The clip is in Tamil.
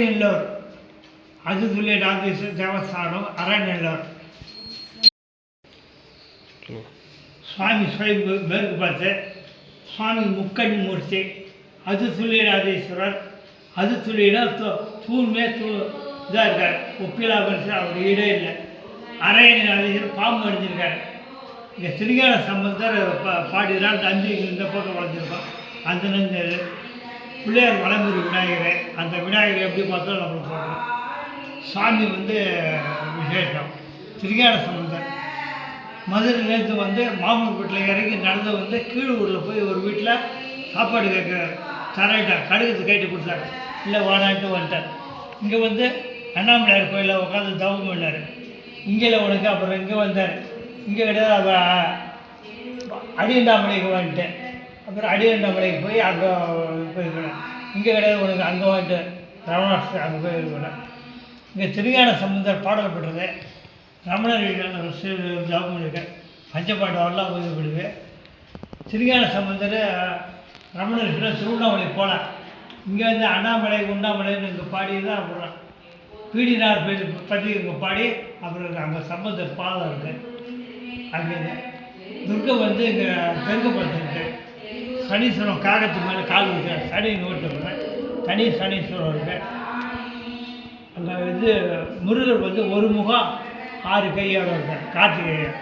நெல்லூர் அது ராஜேஸ்வரர் தேவஸ்தானம் அறநெல்லூர். சுவாமி சுயம்பு மேற்கு பார்த்து சுவாமி முக்கன் மூர்த்தி. அது துல்லியடாதீஸ்வரர் அது துல்லியினா தூண்மே தூ இதாக இருக்கார். ஒப்பிலா மனுஷன் அவர் ஈடே இல்லை. அரையநாதீஸ்வரர் பாம்பு அடிஞ்சிருக்காரு இங்கே திருஞான சம்பந்தர் பா பாடினால் தஞ்சை இந்த பக்கம் வளர்ந்துருக்கோம் அந்த பிள்ளையார் வளம்புரி விநாயகர். அந்த விநாயகர் எப்படி பார்த்தாலும் நம்மளுக்கு போடுறோம். சாமி வந்து விசேஷம். திருஞான சம்பந்தர். மதுரையிலேருந்து வந்து மாமூல்பட்டில் இறங்கி நடந்து வந்து கீழூரில் போய் ஒரு வீட்டில் சாப்பாடு கேட்க தரேன்ட்டார் கடுகத்து கைட்டு கொடுத்தாரு. இல்லை வாடான்ட்டு வந்துட்டார் இங்கே வந்து அண்ணாமலையார் கோயிலில் உட்காந்து தவம் பண்ணார். இங்கே உனக்கு அப்புறம் இங்கே வந்தார். இங்கே கிடையாது அவ அடியண்டாமலைக்கு வந்துட்டேன். அப்புறம் அடியண்டாமலைக்கு போய் அங்கே போயிருக்கிறேன் இங்கே கிடையாது உனக்கு அங்கே வாங்கிட்டு ரமணாஸ்திரி அங்கே போயிருக்கிறேன் இங்கே திருஞான சம்பந்தர் பாடல் பெற்றது. ரமணர் ஜாபம் பண்ணியிருக்கேன் பஞ்சபாண்டவரெலாம் உதவி பண்ணுவேன் திருஞான சம்பந்தர் ரமணர் திருவண்ணாமலை போகலாம் இங்கே வந்து அண்ணாமலை உண்ணாமலைன்னு இங்கே பாடி தான் அப்புறம் பீடினார் பேர் பற்றி இங்கே பாடி அப்புறம் அங்கே சம்பந்த பாதம் இருக்குது அங்கே துர்கை வந்து இங்கே தெற்கு படுத்துருக்கு சனீஸ்வரம் காகத்துக்கு மேலே கால் வச்சார். சனி நோட்டு தனி சனீஸ்வரம் இருக்குது அங்கே இது முருகர் வந்து ஒரு முகம் ஆறு கையோட இருக்கார் கார்த்திகேயன்.